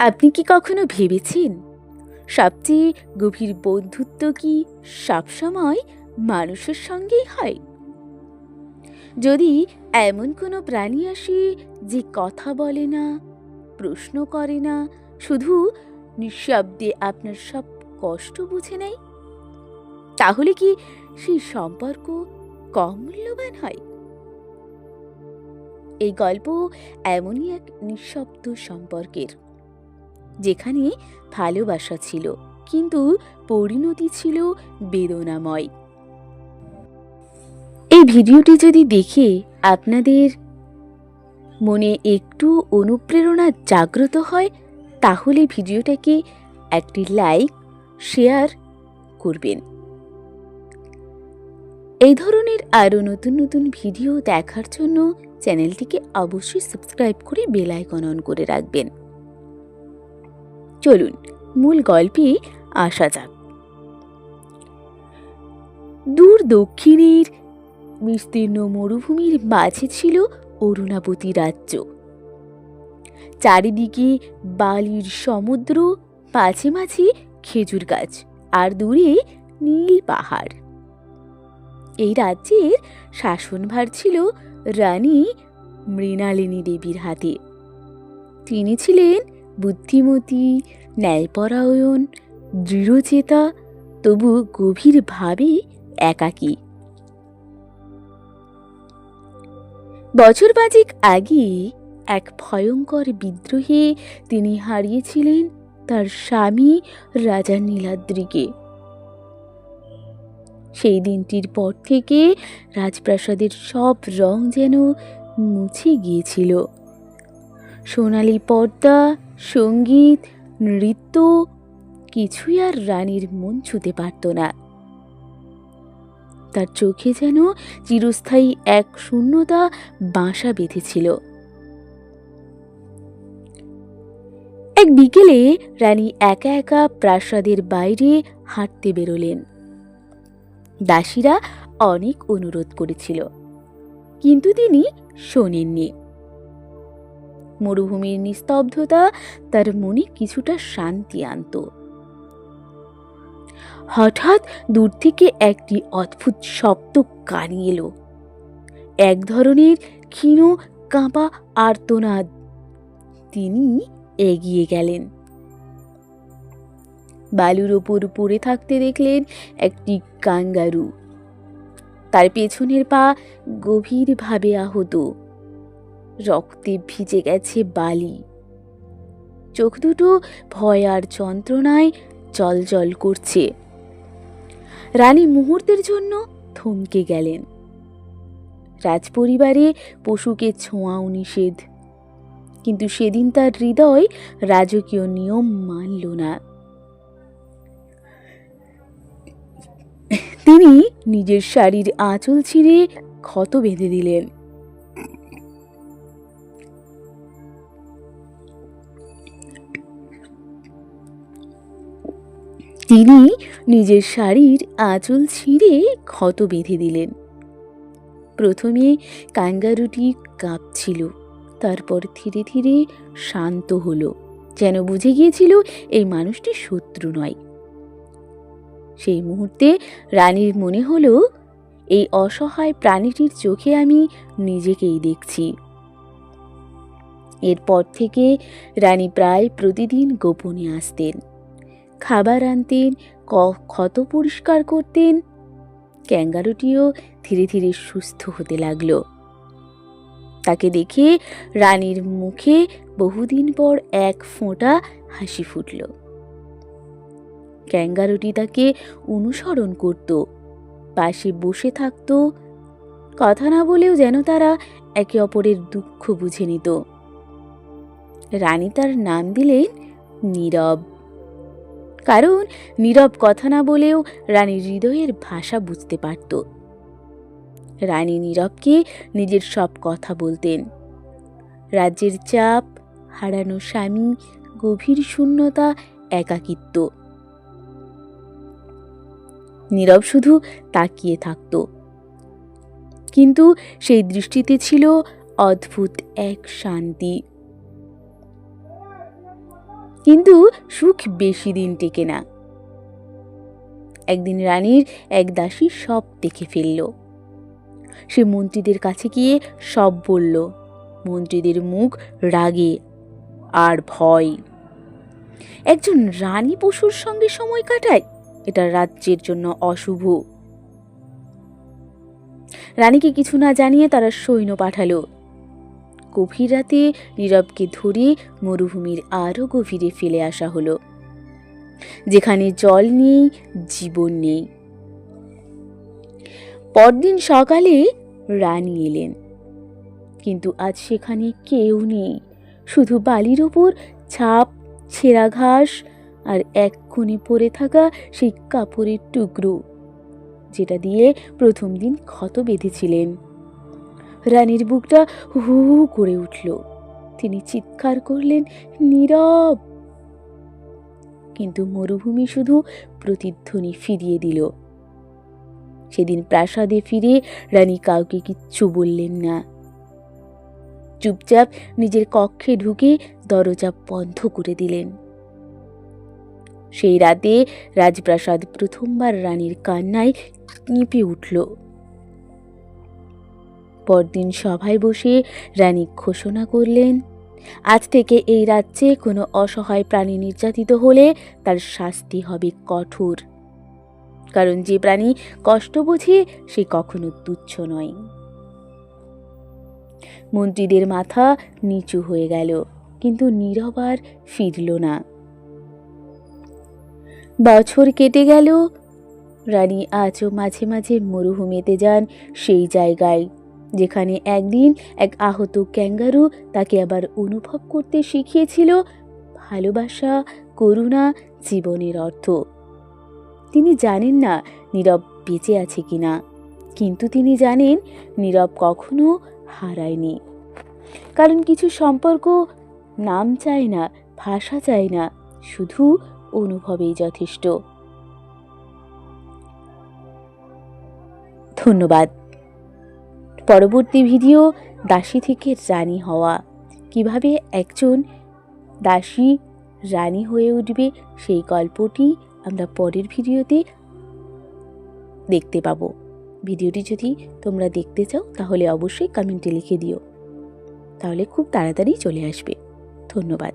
আপনি কি কখনো ভেবেছেন? সবচেয়ে গভীর বন্ধুত্ব কি সবসময় মানুষের সঙ্গেই হয়? যদি এমন কোনো প্রাণী আসে যে কথা বলে না, প্রশ্ন করে না, শুধু নিঃশব্দে আপনার সব কষ্ট বুঝে নেয়? তাহলে কি সেই সম্পর্ক কম মূল্যবান হয়? এই গল্প এমনই এক নিঃশব্দ সম্পর্কের। যেখানে ভালোবাসা ছিল, কিন্তু পরিণতি ছিল বেদনাময়। এই ভিডিওটি যদি দেখে আপনাদের মনে একটু অনুপ্রেরণা জাগ্রত হয়, তাহলে ভিডিওটাকে একটি লাইক, শেয়ার করবেন। এই ধরনের আরও নতুন নতুন ভিডিও দেখার জন্য চ্যানেলটিকে অবশ্যই সাবস্ক্রাইব করে বেল আইকন অন করে রাখবেন। চলুন, মূল গল্পে আসা যাক। দূর দক্ষিণের বিস্তীর্ণ মরুভূমির মাঝে ছিল অরুণাবতী রাজ্য। চারিদিকে বালির সমুদ্র, মাঝে মাঝে খেজুর গাছ, আর দূরে নীল পাহাড়। এই রাজ্যের শাসনভার ছিল রানী মৃণালিনী দেবীর হাতে। তিনি ছিলেন বুদ্ধিমতী, ন্যায়পরায়ণ, দৃঢ়চেতা, তবু গভীরভাবে একাকী। বছর পাঁচেক আগে এক ভয়ঙ্কর বিদ্রোহে তিনি হারিয়েছিলেন তার স্বামী রাজা নীলাদ্রিকে। সেই দিনটির পর থেকে রাজপ্রাসাদের সব রং যেন মুছে গিয়েছিল। সোনালি পর্দা, সংগীত, নৃত্য, কিছুই আর রানীর মন ছুতে পারত না। তার চোখে যেন চিরস্থায়ী এক শূন্যতা বাসা বেঁধেছিল। এক বিকেলে রানী একা একা প্রাসাদের বাইরে হাঁটতে বেরোলেন। দাসীরা অনেক অনুরোধ করেছিল, কিন্তু তিনি শোনেননি। মরুভূমির নিস্তব্ধতা, তার মনে কিছুটা শান্তি আনত। হঠাৎ দূর থেকে একটি অদ্ভুত শব্দ কানে এলো। এক ধরনের ক্ষীণ, কাঁপা আর্তনাদ। তিনি এগিয়ে গেলেন। বালুর ওপর পড়ে থাকতে দেখলেন একটি কাঙ্গারু। তার পেছনের পা গভীরভাবে আহত। রক্তে ভিজে গেছে বালি। চোখ দুটো ভয় আর যন্ত্রণায় জল করছে। রানী মুহূর্তের জন্য থমকে গেলেন। রাজপরিবারে পশুকে ছোঁয়াও নিষেধ। কিন্তু সেদিন তার হৃদয় রাজকীয় নিয়ম মানল না। তিনি নিজের শাড়ির আঁচল ছিঁড়ে ক্ষত বেঁধে দিলেন। তিনি নিজের শাড়ির আঁচল ছিঁড়ে ক্ষত বেঁধে দিলেন। প্রথমে কাঙ্গারুটি কাঁপছিল, তারপর ধীরে ধীরে শান্ত হলো, যেন বুঝে গিয়েছিল এই মানুষটি শত্রু নয়। সেই মুহূর্তে রানীর মনে হলো, এই অসহায় প্রাণীটির চোখে আমি নিজেকেই দেখছি। এরপর থেকে রানী প্রায় প্রতিদিন গোপনে আসতেন। খাবার আনতেন ক্ষত পরিষ্কার করতেন। ক্যাঙ্গারুটিও ধীরে ধীরে সুস্থ হতে লাগল। তাকে দেখে রানীর মুখে বহুদিন পর এক ফোঁটা হাসি ফুটল। ক্যাঙ্গারুটি তাকে অনুসরণ করত, পাশে বসে থাকত, কথা না বলেও যেন তারা একে অপরের দুঃখ বুঝে নিত। রানী তার নাম দিলেন নীরব। কারণ নীরব কথা না বলেও রানীর হৃদয়ের ভাষা বুঝতে পারত। রানী নীরবকে নিজের সব কথা বলতেন। রাজ্যের চাপ, হারানো স্বামী, গভীর শূন্যতা, একাকিত্ব। নীরব শুধু তাকিয়ে থাকত। কিন্তু সেই দৃষ্টিতে ছিল অদ্ভুত এক শান্তি। কিন্তু সুখ বেশি দিন টেকে না। একদিন রানীর এক দাসী সব দেখে ফেলল। সে মন্ত্রীদের কাছে গিয়ে সব বলল, মন্ত্রীদের মুখ রাগে আর ভয়। একজন রানী পশুর সঙ্গে সময় কাটায়, এটা রাজ্যের জন্য অশুভ। রানীকে কিছু না জানিয়ে তারা সৈন্য পাঠালো। গভীর রাতে নীরবকে ধরে মরুভূমির আরও গভীরে ফেলে আসা হলো, যেখানে জল নেই, জীবন নেই। পরদিন সকালে রানী এলেন, কিন্তু আজ সেখানে কেউ নেই। শুধু বালির ওপর ছাপ, ছেঁড়া ঘাস আর এক কোণে পড়ে থাকা সেই কাপড়ের টুকরো, যেটা দিয়ে প্রথম দিন ক্ষত বেঁধেছিলেন। রানীর বুকটা হু হু করে উঠল। তিনি চিৎকার করলেন, নীরব! কিন্তু মরুভূমি শুধু প্রতিধ্বনি ফিরিয়ে দিল। সেদিন প্রাসাদে ফিরে রানী কাউকে কিচ্ছু বললেন না। চুপচাপ নিজের কক্ষে ঢুকে দরজা বন্ধ করে দিলেন। সেই রাতে রাজপ্রাসাদ প্রথমবার রানীর কান্নায় কেঁপে উঠল। পরদিন সভায় বসে রানী ঘোষণা করলেন, আজ থেকে এই রাজ্যে কোনো অসহায় প্রাণী নির্যাতিত হলে তার শাস্তি হবে কঠোর। কারণ যে প্রাণী কষ্ট বুঝে, সে কখনো তুচ্ছ নয়। মন্ত্রীদের মাথা নিচু হয়ে গেল, কিন্তু নীরব আর ফিরল না। বছর কেটে গেল, রানী আজও মাঝে মাঝে মরুভূমিতে যান সেই জায়গায়। যেখানে একদিন এক আহত ক্যাঙ্গারু তাকে আবার অনুভব করতে শিখিয়েছিল ভালোবাসা, করুণা, জীবনের অর্থ। তিনি জানেন না নীরব বেঁচে আছে কিনা, কিন্তু তিনি জানেন নীরব কখনো হারায়নি। কারণ কিছু সম্পর্ক নাম চায় না, ভাষা চায় না, শুধু অনুভবেই যথেষ্ট। ধন্যবাদ। পরবর্তী ভিডিও দাসী থেকে রানী হওয়া। কীভাবে একজন দাসী রানী হয়ে উঠবে সেই গল্পটি আমরা পরের ভিডিওতে দেখতে পাবো। ভিডিওটি যদি তোমরা দেখতে চাও, তাহলে অবশ্যই কমেন্টে লিখে দিও। তাহলে খুব তাড়াতাড়ি চলে আসবে। ধন্যবাদ।